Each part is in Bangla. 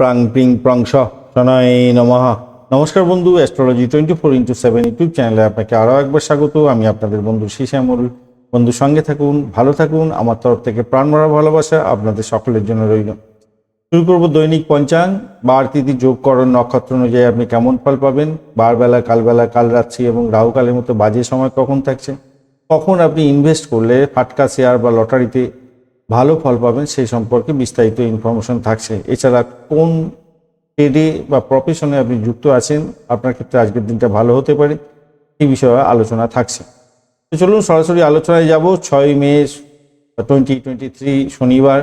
প্রাং, প্রিং, প্রং স শনয় নমঃ। নমস্কার বন্ধু astrology twenty four into seven YouTube চ্যানেলে আপনাকে আরও একবার স্বাগত। আমি আপনাদের বন্ধু শ্যামল বন্ধু, সঙ্গে থাকুন, ভালো থাকুন। আমার তরফ থেকে প্রাণ মারা ভালোবাসা আপনাদের সকলের জন্য রইল। শুরু করব দৈনিক পঞ্চাঙ্গ বার তিথি যোগকরণ নক্ষত্র অনুযায়ী আপনি কেমন ফল পাবেন? বারবেলা কালবেলা কাল রাত্রি এবং রাহুকালের মতো বাজে সময় কখন থাকছে? কখন আপনি ইনভেস্ট করলে ফাটকা শেয়ার বা লটারিতে ভালো ফল পাবেন, সেই সম্পর্কে বিস্তারিত ইনফরমেশন থাকছে। এছাড়া কোন ট্রেডে বা প্রফেশনে আপনি যুক্ত আছেন, আপনার ক্ষেত্রে আজকের দিনটা ভালো হতে পারে, এই বিষয়ে আলোচনা থাকছে। তো চলুন সরাসরি আলোচনায় যাব। ছয় মে টোয়েন্টি টোয়েন্টি থ্রি শনিবার,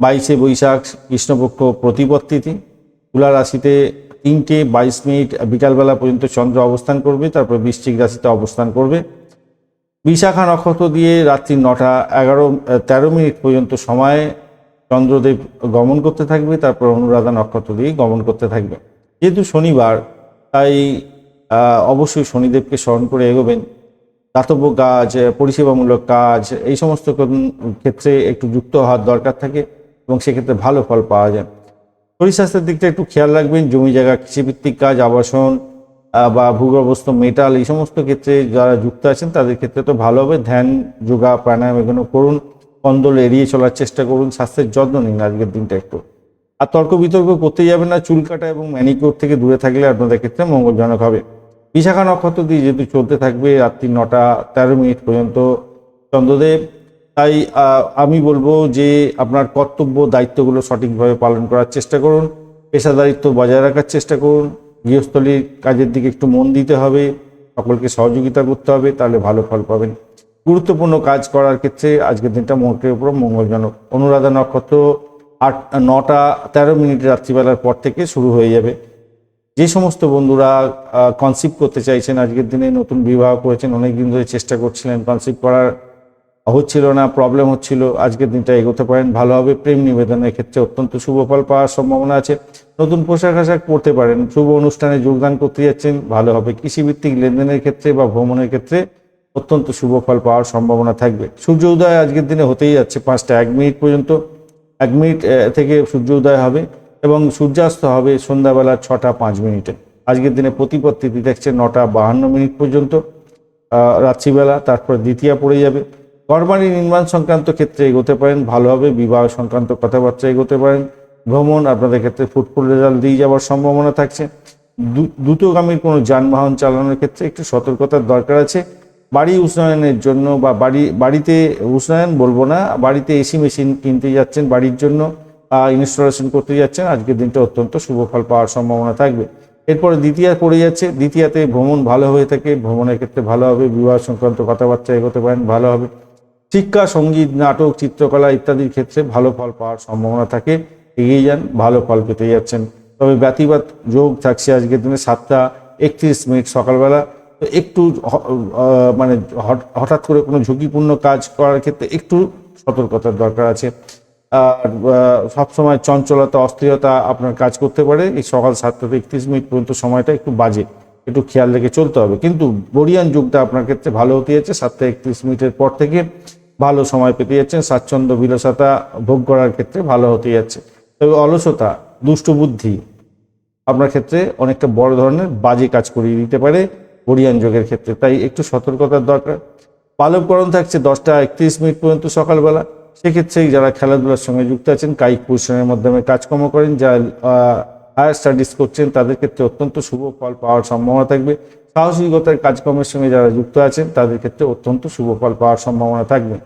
বাইশে বৈশাখ, কৃষ্ণপক্ষ প্রতিপদ তিথি তুলা রাশিতে তিনটে, বাইশ মিনিট, বিকালবেলা পর্যন্ত চন্দ্র অবস্থান করবে, তারপর বৃশ্চিক রাশিতে অবস্থান করবে। বিশাখা নক্ষত্র দিয়ে রাত্রি নটা এগারো, তেরো মিনিট পর্যন্ত সময়ে চন্দ্রদেব গমন করতে থাকবে, তারপর অনুরাধা নক্ষত্র দিয়ে গমন করতে থাকবে। যেহেতু শনিবার, তাই অবশ্যই শনিদেবকে স্মরণ করে এগোবেন। দাতব্য কাজ, পরিষেবামূলক কাজ, এই সমস্ত ক্ষেত্রে একটু যুক্ত হওয়ার দরকার থাকে এবং সেক্ষেত্রে ভালো ফল পাওয়া যায়। শরীর স্বাস্থ্যের দিকটা একটু খেয়াল রাখবেন, জমি জায়গা, কৃষিভিত্তিক কাজ, আবাসন বা ভূগর্ভস্থ মেটাল এই সমস্ত ক্ষেত্রে যারা যুক্ত আছেন, তাদের ক্ষেত্রে তো ভালো হবে। ধ্যান, যোগা, প্রাণায়াম এগুলো করুন, কন্দল এড়িয়ে চলার চেষ্টা করুন, স্বাস্থ্যের যত্ন নিন আজকের দিনটা একটু। আর তর্ক বিতর্ক করতে যাবেন না, চুল কাটা এবং ম্যানিকিওর থেকে দূরে থাকলে আপনাদের ক্ষেত্রে মঙ্গলজনক হবে। বিশাখা নক্ষত্র দিয়ে যেহেতু চলতে থাকবে রাত্রি নটা তেরো মিনিট পর্যন্ত চন্দ্রদেব, তাই আমি বলব যে আপনার কর্তব্য, দায়িত্বগুলো সঠিকভাবে পালন করার চেষ্টা করুন, পেশাদারিত্ব বজায় রাখার চেষ্টা করুন গৃহস্থলীর কাজের দিকে একটু মন দিতে হবে, সকলকে সহযোগিতা করতে হবে, তাহলে ভালো ফল পাবেন। গুরুত্বপূর্ণ কাজ করার ক্ষেত্রে আজকের দিনটা মোটের উপর মঙ্গলজনক। অনুরাধা নক্ষত্র আট, নটা, তেরো মিনিট রাত্রিবেলার পর থেকে শুরু হয়ে যাবে। যে সমস্ত বন্ধুরা কনসিভ করতে চাইছেন আজকের দিনে, নতুন বিবাহ করেছেন অনেক দিন ধরে চেষ্টা করছিলেন কনসিভ করার হচ্ছিল না প্রবলেম হচ্ছিল, আজকের দিনটা এগোতে পারেন ভালোভাবে প্রেম নিবেদনের ক্ষেত্রে অত্যন্ত শুভ ফল পাওয়ার সম্ভাবনা আছে। নতুন পোশাক আশাক পরতে পারেন, শুভ অনুষ্ঠানে যোগদান করতে যাচ্ছেন, ভালো হবে। কৃষিভিত্তিক লেনদেনের ক্ষেত্রে বা ভ্রমণের ক্ষেত্রে অত্যন্ত শুভ ফল পাওয়ার সম্ভাবনা থাকবে। সূর্য উদয় আজকের দিনে হতেই যাচ্ছে পাঁচটা, এক মিনিট পর্যন্ত, এক মিনিট থেকে সূর্য উদয় হবে এবং সূর্যাস্ত হবে সন্ধ্যাবেলা ছটা পাঁচ মিনিটে। আজকের দিনে প্রতিপদ থাকছে নটা বাহান্ন মিনিট পর্যন্ত রাত্রিবেলা, তারপর দ্বিতীয়া পড়ে যাবে। ঘরবাড়ি নির্মাণ সংক্রান্ত ক্ষেত্রে এগোতে পারেন, ভালোভাবে বিবাহ সংক্রান্ত কথাবার্তা এগোতে পারেন, ভ্রমণ আপনাদের ক্ষেত্রে ফুটফুল রেজাল্ট দিয়ে যাওয়ার সম্ভাবনা থাকছে। দ্রুতগামীর কোনো যানবাহন চালানোর ক্ষেত্রে একটু সতর্কতার দরকার আছে। বাড়ি উষ্ণায়নের জন্য বা বাড়ি, বাড়িতে উষ্ণায়ন বলব না, বাড়িতে এসি মেশিন কিনতে যাচ্ছেন বাড়ির জন্য ইনস্টলেশন করতে যাচ্ছেন, আজকের দিনটা অত্যন্ত শুভ ফল পাওয়ার সম্ভাবনা থাকবে। এরপরে দ্বিতীয়া পড়ে যাচ্ছে, দ্বিতীয়াতে ভ্রমণ ভালো হয়ে থাকে, ভ্রমণের ক্ষেত্রে ভালো হবে, বিবাহ সংক্রান্ত কথাবার্তা এগোতে পারেন, ভালো হবে। শিক্ষা, সংগীত, নাটক, চিত্রকলা ইত্যাদির ক্ষেত্রে ভালো ফল পাওয়ার সম্ভাবনা থাকে। এগিয়ে যান, ভালো ফল পেতে যাচ্ছেন। তবে ব্যতিবাদ যোগ থাকছে আজকের দিনে সাতটা একত্রিশ মিনিট সকালবেলা। একটু মানে হঠাৎ করে কোনো ঝুঁকিপূর্ণ কাজ করার ক্ষেত্রে একটু সতর্কতার দরকার আছে। আর সবসময় চঞ্চলতা, অস্থিরতা আপনার কাজ করতে পারে। এই সকাল সাতটা থেকে একত্রিশ মিনিট পর্যন্ত সময়টা একটু বাজে। একটু খেয়াল রেখে চলতে হবে। কিন্তু বরিয়ান যুগটা আপনার ক্ষেত্রে ভালো হতে যাচ্ছে। সাতটা একত্রিশ মিনিটের পর থেকে ভালো সময় পেতে যাচ্ছেন স্বাচ্ছন্দ্য বিলসতা ভোগ করার ক্ষেত্রে ভালো হতে যাচ্ছে। তবে অলসতা, দুষ্ট বুদ্ধি আপনার ক্ষেত্রে অনেকটা বড় ধরনের বাজে কাজ করিয়ে দিতে পারে বরিয়ান যোগের ক্ষেত্রে। তাই একটু সতর্কতার দরকার। পালবকরণ থাকছে দশটা একত্রিশ মিনিট পর্যন্ত সকালবেলা। সেক্ষেত্রে যারা খেলাধুলার সঙ্গে যুক্ত আছেন, কায়িক পরিশ্রমের মাধ্যমে কাজকর্ম করেন, যারা হায়ার স্টাডিজ করছেন, তাদের ক্ষেত্রে অত্যন্ত শুভ ফল পাওয়ার সম্ভাবনা থাকবে। সাহসিকতার কাজকর্মের সঙ্গে যারা যুক্ত আছেন তাদের ক্ষেত্রে অত্যন্ত শুভ ফল পাওয়ার সম্ভাবনা থাকবে।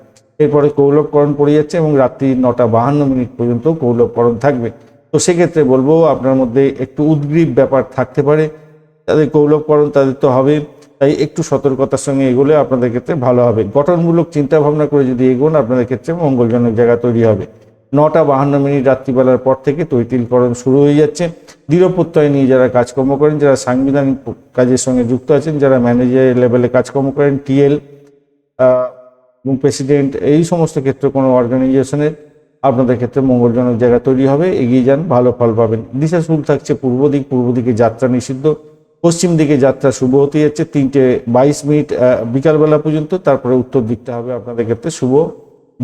এরপরে কৌলভকরণ পড়ে যাচ্ছে এবং রাত্রি নটা বাহান্ন মিনিট পর্যন্ত কৌলভকরণ থাকবে। তো সেক্ষেত্রে বলব, আপনার মধ্যে একটু উদ্গ্রীব ব্যাপার থাকতে পারে। তাদের কৌলভকরণ তাদের তো হবে, তাই একটু সতর্কতার সঙ্গে এগোলে আপনাদের ক্ষেত্রে ভালো হবে। গঠনমূলক চিন্তা ভাবনা করে যদি এগোন, আপনাদের ক্ষেত্রে মঙ্গলজনক জায়গা তৈরি হবে। নটা বাহান্ন মিনিট রাত্রিবেলার পর থেকে তৈতিলকরণ শুরু হয়ে যাচ্ছে। দৃঢ় প্রত্যয় নিয়ে যারা কাজকর্ম করেন, যারা সাংবিধানিক কাজের সঙ্গে যুক্ত আছেন, যারা ম্যানেজার লেভেলে কাজকর্ম করেন, টিএল এবং প্রেসিডেন্ট, এই সমস্ত ক্ষেত্রে কোনো অর্গানাইজেশনের আপনাদের ক্ষেত্রে মঙ্গলজনক জায়গা তৈরি হবে, এগিয়ে যান, ভালো ফল পাবেন। দিশা শুরু থাকছে পূর্ব দিক, পূর্ব দিকে যাত্রা নিষিদ্ধ। পশ্চিম দিকে যাত্রা শুভ হতে যাচ্ছে, তিনটে বাইশ মিনিট বিকালবেলা পর্যন্ত, তারপরে উত্তর দিকটা হবে আপনাদের ক্ষেত্রে শুভ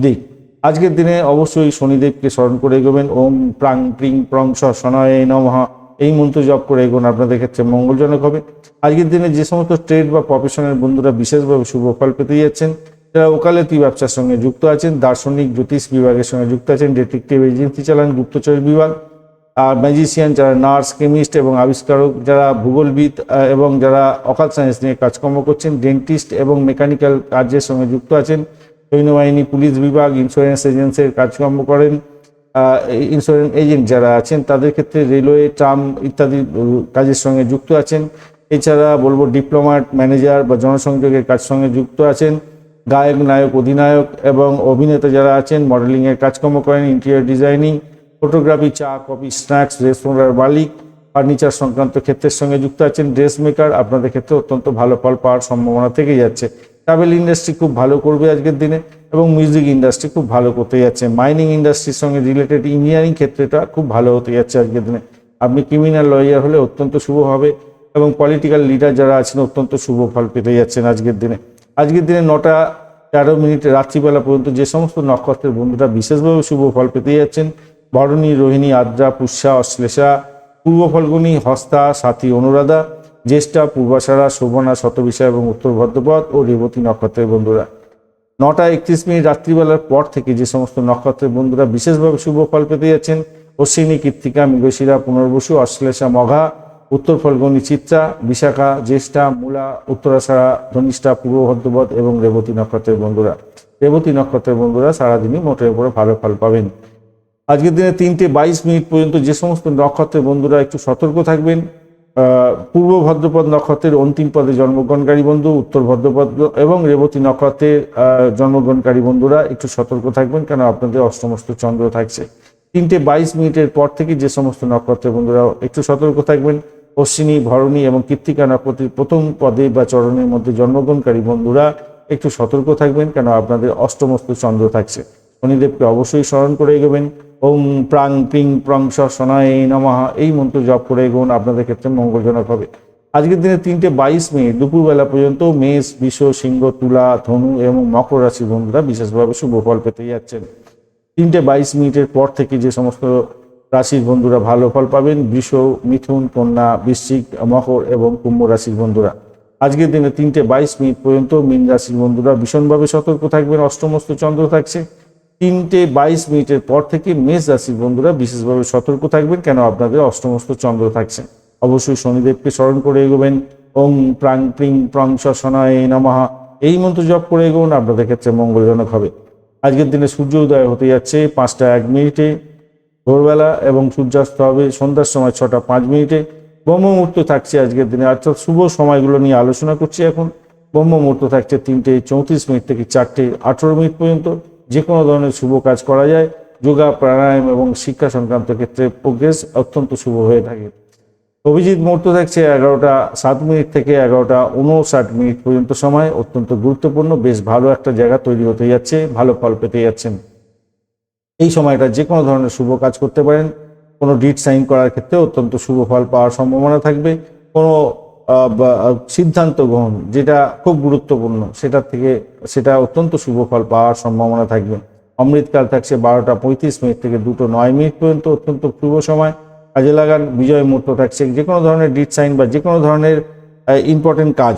দিক। আজকের দিনে অবশ্যই শনিদেবকে স্মরণ করে এগোবেন। ওম প্রাং প্রিং প্রং স শনয় নমঃ। এই মন্ত্র জপ করে এগোন, আপনাদের ক্ষেত্রে মঙ্গলজনক হবে। আজকের দিনে যে সমস্ত ট্রেড বা প্রফেশনের বন্ধুরা বিশেষভাবে শুভ ফল পেতে যাচ্ছেন, যারা ওকালতি ব্যবসার সঙ্গে যুক্ত আছেন, দার্শনিক, জ্যোতিষ বিভাগের সঙ্গে যুক্ত আছেন ডিটেকটিভ এজেন্সি চালান গুপ্তচর বিভাগ আর ম্যাজিশিয়ান যারা নার্স কেমিস্ট এবং আবিষ্কারক, যারা ভূগোলবিদ এবং যারা অকাল সায়েন্স নিয়ে কাজকর্ম করছেন ডেন্টিস্ট এবং মেকানিক্যাল কাজের সঙ্গে যুক্ত আছেন সৈন্যবাহিনী, পুলিশ বিভাগ ইন্স্যুরেন্স এজেন্সির কাজকর্ম করেন। ইন্স্যুরেন্স এজেন্ট যারা আছেন, তাদের ক্ষেত্রে রেলওয়ে ট্রাম ইত্যাদি কাজের সঙ্গে যুক্ত আছেন। এছাড়া বলব ডিপ্লোমাট ম্যানেজার বা জনসংযোগের কাজ সঙ্গে যুক্ত আছেন। গায়ক, নায়ক, অধিনায়ক এবং অভিনেতা যারা আছেন মডেলিংয়ের কাজকর্ম করেন ইন্টেরিয়র ডিজাইনিং ফটোগ্রাফি চা কফি স্ন্যাক্স রেস্তোরাঁর মালিক ফার্নিচার সংক্রান্ত ক্ষেত্রের সঙ্গে যুক্ত আছেন। ড্রেস মেকার আপনাদের ক্ষেত্রে অত্যন্ত ভালো ফল পাওয়ার সম্ভাবনা থেকে যাচ্ছে। ট্রাভেল ইন্ডাস্ট্রি খুব ভালো করবে আজকের দিনে এবং মিউজিক ইন্ডাস্ট্রি খুব ভালো করতে যাচ্ছে। মাইনিং ইন্ডাস্ট্রির সঙ্গে রিলেটেড ইঞ্জিনিয়ারিং ক্ষেত্রেটা খুব ভালো হতে যাচ্ছে আজকের দিনে। আপনি ক্রিমিনাল লয়ার হলে অত্যন্ত শুভ হবে এবং পলিটিক্যাল লিডার যারা আছেন অত্যন্ত শুভ ফল পেতে যাচ্ছেন আজকের দিনে। আজকের দিনে নটা তেরো মিনিট রাত্রিবেলা পর্যন্ত যে সমস্ত নক্ষত্রের বন্ধুরা বিশেষভাবে শুভ ফল পেতে যাচ্ছেন ভরণী রোহিণী, আদ্রা, পুষ্যা, অশ্লেষা, পূর্ব ফল্গুনী, হস্তা, সাথী, অনুরাধা জ্যেষ্ঠা পূর্বাষাঢ়া শোভনা, শতবিশা এবং উত্তর ভদ্রপদ ও রেবতী নক্ষত্রের বন্ধুরা। নটা একত্রিশ মিনিট রাত্রিবেলার পর থেকে যে সমস্ত নক্ষত্রের বন্ধুরা বিশেষভাবে শুভ ফল পেতে যাচ্ছেন, অশ্বিনী, কৃত্তিকা, মৃগশিরা, পুনর্বসু, অশ্লেষা, মঘা, উত্তর ফলগুনি, চিত্রা, বিশাখা, জ্যেষ্ঠা, মূলা উত্তরাষাঢ়া ধনিষ্ঠা, পূর্ব ভদ্রপদ এবং রেবতী নক্ষত্রের বন্ধুরা। রেবতী নক্ষত্রের বন্ধুরা সারাদিনই মোটের উপরে ভালো ফল পাবেন। আজকের দিনে তিনটে বাইশ মিনিট পর্যন্ত যে সমস্ত নক্ষত্রের বন্ধুরা একটু সতর্ক থাকবেন। পূর্ব ভদ্রপদ নক্ষত্রের অন্তিম পদে জন্মগ্রহণকারী বন্ধু, উত্তর ভদ্রপদ এবং রেবতী নক্ষত্রের জন্মগ্রহণকারী বন্ধুরা একটু সতর্ক থাকবেন কেন আপনাদের অষ্টমস্ত চন্দ্র থাকছে। তিনটে বাইশ মিনিটের পর থেকে যে সমস্ত নক্ষত্রের বন্ধুরা একটু সতর্ক থাকবেন। অশ্বিনী, ভরণী এবং কৃত্তিকা নক্ষত্রের প্রথম পদে বা চরণের মধ্যে জন্মগ্রহণকারী বন্ধুরা একটু সতর্ক থাকবেন কেন আপনাদের অষ্টমস্ত চন্দ্র থাকছে। শনিদেবকে অবশ্যই স্মরণ করে এগোবেন। ওম প্রাং প্রিং প্রং স শনায় নমঃ। এই মন্ত্র জপ করে এগোন আপনাদের ক্ষেত্রে মঙ্গলজনক হবে। আজকের দিনে তিনটে বাইশ মিনিট দুপুরবেলা পর্যন্ত মেষ, বিষ, সিংহ, তুলা, ধনু এবং মকর রাশির বন্ধুরা বিশেষভাবে শুভ ফল পেতে যাচ্ছেন। তিনটে বাইশ মিনিটের পর থেকে যে সমস্ত রাশির বন্ধুরা ভালো ফল পাবেন, বৃষ, মিথুন, কন্যা, বৃশ্চিক, মকর এবং কুম্ভ রাশির বন্ধুরা। আজকের দিনে তিনটে বাইশ মিনিট পর্যন্ত মীন রাশির বন্ধুরা ভীষণভাবে সতর্ক থাকবেন, অষ্টমস্ত চন্দ্র থাকছে। তিনটে বাইশ মিনিটের পর থেকে মেষ রাশির বন্ধুরা বিশেষভাবে সতর্ক থাকবেন, কেন আপনাদের অষ্টমস্ত চন্দ্র থাকছে। অবশ্যই শনিদেবকে স্মরণ করে এগোবেন। ওং প্রাং প্রিং প্রং স শনায় নমঃ। এই মন্ত্র জপ করে এগোন, আপনাদের ক্ষেত্রে মঙ্গলজনক হবে। আজকের দিনে সূর্য উদয় হতে যাচ্ছে পাঁচটা এক মিনিটে। ভোরবেলা এবং সূর্যাস্ত হবে সন্ধ্যার সময় ছটা পাঁচ মিনিটে। ব্রহ্ম মুহূর্ত থাকছে আজকের দিনে, অর্থাৎ শুভ সময়গুলো নিয়ে আলোচনা করছি এখন। ব্রহ্ম মুহূর্ত থাকছে তিনটে চৌত্রিশ মিনিট থেকে চারটে আঠেরো মিনিট পর্যন্ত। যে কোনো ধরনের শুভ কাজ করা যায়। যোগা, প্রাণায়াম এবং শিক্ষা সংক্রান্ত ক্ষেত্রে প্রোগ্রেস অত্যন্ত শুভ হয়ে থাকে। অভিজিৎ, মুহূর্ত থাকছে এগারোটা সাত মিনিট থেকে এগারোটা উনষাট মিনিট পর্যন্ত সময়। অত্যন্ত গুরুত্বপূর্ণ, বেশ ভালো একটা জায়গা তৈরি হতে যাচ্ছে, ভালো ফল পেতে যাচ্ছেন। এই সময়টা যে কোনো ধরনের শুভ কাজ করতে পারেন। কোনো ডিট সাইন করার ক্ষেত্রে অত্যন্ত শুভ ফল পাওয়ার সম্ভাবনা থাকবে। কোনো সিদ্ধান্ত গ্রহণ, যেটা খুব গুরুত্বপূর্ণ সেটা থেকে, সেটা অত্যন্ত শুভ ফল পাওয়ার সম্ভাবনা থাকবে। অমৃতকাল থাকছে বারোটা পঁয়ত্রিশ মিনিট থেকে দুটো নয় মিনিট পর্যন্ত, অত্যন্ত শুভ সময়। কাজে লাগান বিজয় মুহূর্ত থাকছে যে কোনো ধরনের ডিট সাইন বা যে কোনো ধরনের ইম্পর্টেন্ট কাজ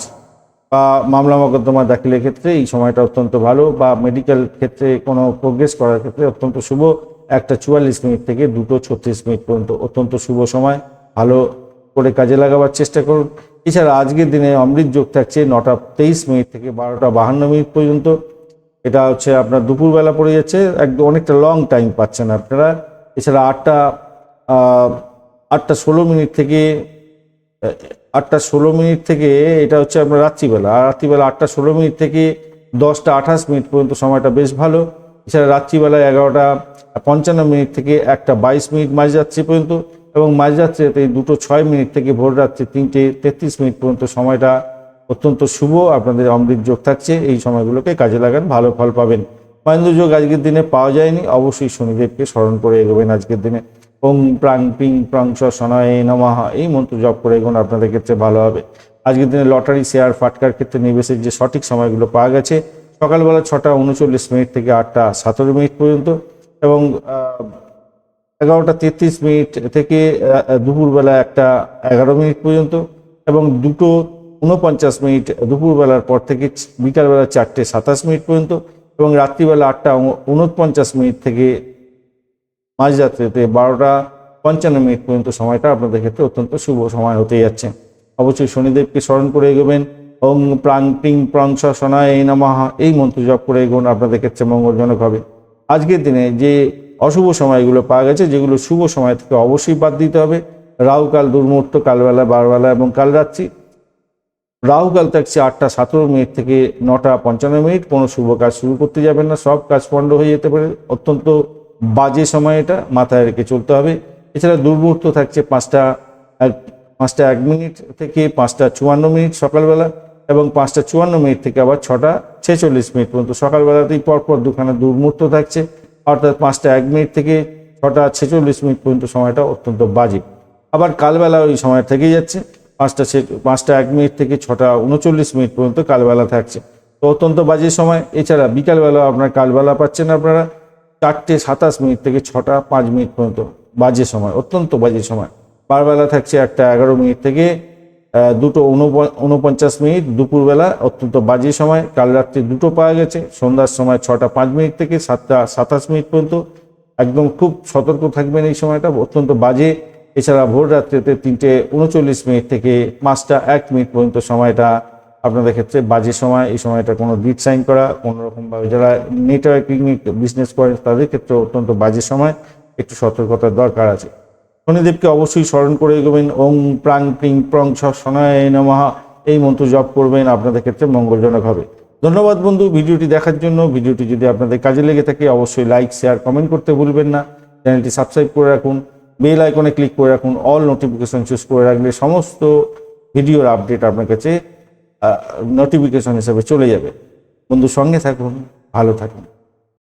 বা মামলা মোকদ্দমা দাখিলের ক্ষেত্রে এই সময়টা অত্যন্ত ভালো বা মেডিকেল ক্ষেত্রে কোনো প্রোগ্রেস করার ক্ষেত্রে অত্যন্ত শুভ। একটা চুয়াল্লিশ মিনিট থেকে দুটো ছত্রিশ মিনিট পর্যন্ত অত্যন্ত শুভ সময়। ভালো করে কাজে লাগাবার চেষ্টা করুন। এছাড়া আজকের দিনে অমৃত যোগ থাকছে নটা তেইশ মিনিট থেকে বারোটা বাহান্ন মিনিট পর্যন্ত। এটা হচ্ছে আপনার দুপুরবেলা পড়ে যাচ্ছে একদম অনেকটা লং টাইম পাচ্ছেন আপনারা। এছাড়া আটটা আটটা ষোলো মিনিট থেকে, আটটা ষোলো মিনিট থেকে এটা হচ্ছে আপনার রাত্রিবেলা। আর রাত্রিবেলা আটটা ষোলো মিনিট থেকে দশটা আঠাশ মিনিট পর্যন্ত সময়টা বেশ ভালো। এছাড়া রাত্রিবেলা এগারোটা পঞ্চান্ন মিনিট থেকে একটা বাইশ মিনিট মাঝরাত্রি পর্যন্ত। এবং মাঝরাত্রিতে এই দুটো ছয় মিনিট থেকে ভোর রাত্রি তিনটে তেত্রিশ মিনিট পর্যন্ত সময়টা অত্যন্ত শুভ। আপনাদের অমৃত যোগ থাকছে। এই সময়গুলোকে কাজে লাগান, ভালো ফল পাবেন। মহেন্দ্র যোগ আজকের দিনে পাওয়া যায়নি। অবশ্যই শনিদেবকে স্মরণ করে এগোবেন আজকের দিনে। ওং প্রাং পিং প্রং স শনয় নমঃ। এই মন্ত্র জপ করে এগোন, আপনাদের ক্ষেত্রে ভালো হবে। আজকের দিনে লটারি, শেয়ার, ফাটকার ক্ষেত্রে নিবেশের যে সঠিক সময়গুলো পাওয়া গেছে, সকালবেলা ছটা উনচল্লিশ মিনিট থেকে আটটা সতেরো মিনিট পর্যন্ত এবং এগারোটা তেত্রিশ মিনিট থেকে দুপুরবেলা একটা এগারো মিনিট পর্যন্ত এবং দুটো উনপঞ্চাশ মিনিট দুপুরবেলার পর থেকে বিকালবেলা চারটে সাতাশ মিনিট পর্যন্ত এবং রাত্রিবেলা আটটা উন- উনপঞ্চাশ মিনিট থেকে মাঝরাত্রিতে বারোটা পঞ্চান্ন মিনিট পর্যন্ত সময়টা আপনাদের ক্ষেত্রে অত্যন্ত শুভ সময় হতে যাচ্ছে। অবশ্যই শনিদেবকে স্মরণ করে এগোবেন। ওং প্রাং টিং প্রং সনায় এই নমঃ। এই মন্ত্র জপ করে এগোন, আপনাদের ক্ষেত্রে মঙ্গলজনক হবে। আজকের দিনে যে অশুভ সময়গুলো পাওয়া গেছে, যেগুলো শুভ সময় থেকে অবশ্যই বাদ দিতে হবে। রাহুকাল দুর্মুহূর্ত, কালবেলা, বারবেলা এবং কাল রাত্রি রাহুকাল থাকছে আটটা সতেরো মিনিট থেকে নটা পঞ্চান্ন মিনিট, কোনো শুভ কাজ শুরু করতে যাবেন না, সব কাজ পণ্ড হয়ে যেতে পারে। অত্যন্ত বাজে সময় এটা, মাথায় রেখে চলতে হবে। এছাড়া দুর্মুহূর্ত থাকছে পাঁচটা পাঁচটা এক মিনিট থেকে পাঁচটা চুয়ান্ন মিনিট সকালবেলা এবং পাঁচটা চুয়ান্ন মিনিট থেকে আবার ছটা ছেচল্লিশ মিনিট পর্যন্ত সকালবেলাতেই পরপর দুখানা দুর্মুহূর্ত থাকছে। অর্থাৎ পাঁচটা এক মিনিট থেকে ছটা ছেচল্লিশ মিনিট পর্যন্ত সময়টা অত্যন্ত বাজে। আবার কালবেলা ওই সময় থেকেই যাচ্ছে। পাঁচটা ছে- পাঁচটা এক মিনিট থেকে ছটা উনচল্লিশ মিনিট পর্যন্ত কালবেলা থাকছে। তো অত্যন্ত বাজে সময়। এছাড়া বিকালবেলা আপনার কালবেলা পাচ্ছেন আপনারা চারটে সাতাশ মিনিট থেকে ছটা পাঁচ মিনিট পর্যন্ত। বাজে সময়, অত্যন্ত বাজে সময়। বারবেলা থাকছে একটা এগারো মিনিট থেকে দুটো উনপ- উনপঞ্চাশ মিনিট দুপুরবেলা অত্যন্ত বাজে সময়, কাল রাত্রি দুটো পাওয়া গেছে, সন্ধ্যার সময় ছটা পাঁচ মিনিট থেকে সাতটা সাতাশ মিনিট পর্যন্ত। একদম খুব সতর্ক থাকবেন এই সময়টা, অত্যন্ত বাজে। এছাড়া ভোর রাত্রিতে তিনটে উনচল্লিশ মিনিট থেকে পাঁচটা এক মিনিট পর্যন্ত সময়টা আপনাদের ক্ষেত্রে বাজে সময়। এই সময়টা কোনো ডিট সাইন করা, কোনো রকমভাবে যারা নেটওয়ার্কিং বিজনেস করেন, তাদের ক্ষেত্রে অত্যন্ত বাজে সময়। একটু সতর্কতার দরকার আছে। শনিদেবকে অবশ্যই স্মরণ করে এগোবেন। ওং প্রাং প্রিং প্রং সনায় নমঃ। এই মন্ত্র জপ করবেন, আপনাদের ক্ষেত্রে মঙ্গলজনক হবে। ধন্যবাদ বন্ধু, ভিডিওটি দেখার জন্য। ভিডিওটি যদি আপনাদের কাজে লেগে থাকে, অবশ্যই লাইক শেয়ার কমেন্ট করতে ভুলবেন না। চ্যানেলটি সাবস্ক্রাইব করে রাখুন। বেল আইকনে ক্লিক করে রাখুন। অল নোটিফিকেশন চুজ করে রাখলে সমস্ত ভিডিওর আপডেট আপনার কাছে নোটিফিকেশন হিসাবে চলে যাবে। বন্ধু, সঙ্গে থাকুন, ভালো থাকুন।